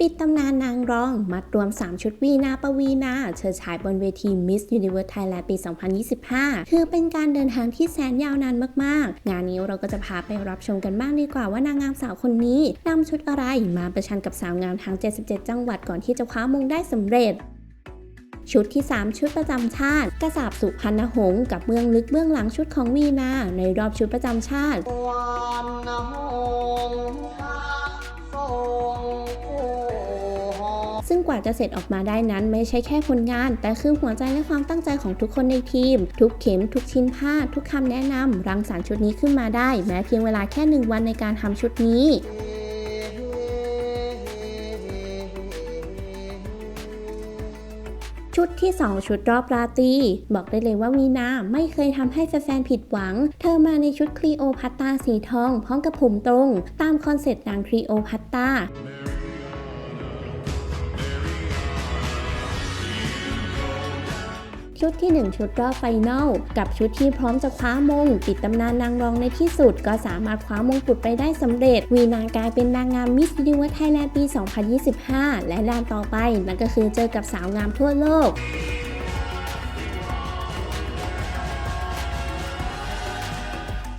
ปิดตำนานนางรอง มัดรวม 3 ชุดวีนาปวีนาเชิดฉายบนเวที Miss Universe Thailand ปี 2025คือเป็นการเดินทางที่แสนยาวนานมากๆ งานนี้เราก็จะพาไปรับชมกันบ้างดีกว่าว่านางงามสาวคนนี้นำชุดอะไรมาประชันกับสาวงามทั้ง 77 จังหวัดก่อนที่จะคว้ามงได้สำเร็จชุดที่ 3 ชุดประจำชาติกระสาบสุพรรณหงษ์กับเบื้องลึกเบื้องหลังชุดของวีนาในรอบชุดประจำชาติ ซึ่งกว่าจะเสร็จออกมาได้นั้นไม่ใช่แค่ผลงาน แต่คือหัวใจและความตั้งใจของทุกคนในทีม ทุกเข็ม ทุกชิ้นผ้า ทุกคำแนะนำรังสรรค์ชุดนี้ขึ้นมาได้ แม้เพียงเวลาแค่หนึ่งวันในการทำชุดนี้ชุดที่ 2 ชุดรอบราตรีบอกได้เลยว่าวีนาไม่เคยทำให้แฟนๆผิดหวัง เธอมาในชุดคลีโอพัตตาสีทอง พร้อมกับผมตรง ตามคอนเซ็ปต์นางคลีโอพัตตา ชุดที่ 1 ชุดรอบไฟนอลกับชุดที่พร้อมจะคว้ามง ปิดตำนานนางรองในที่สุด ก็สามารถคว้ามงกุฎไปได้สำเร็จ วีนากลายเป็นนางงามมิสยูนิเว r ร์ไทยแลนด์ปี 2025 และด้านต่อไปนั่นก็คือเจอกับสาวงามทั่วโลก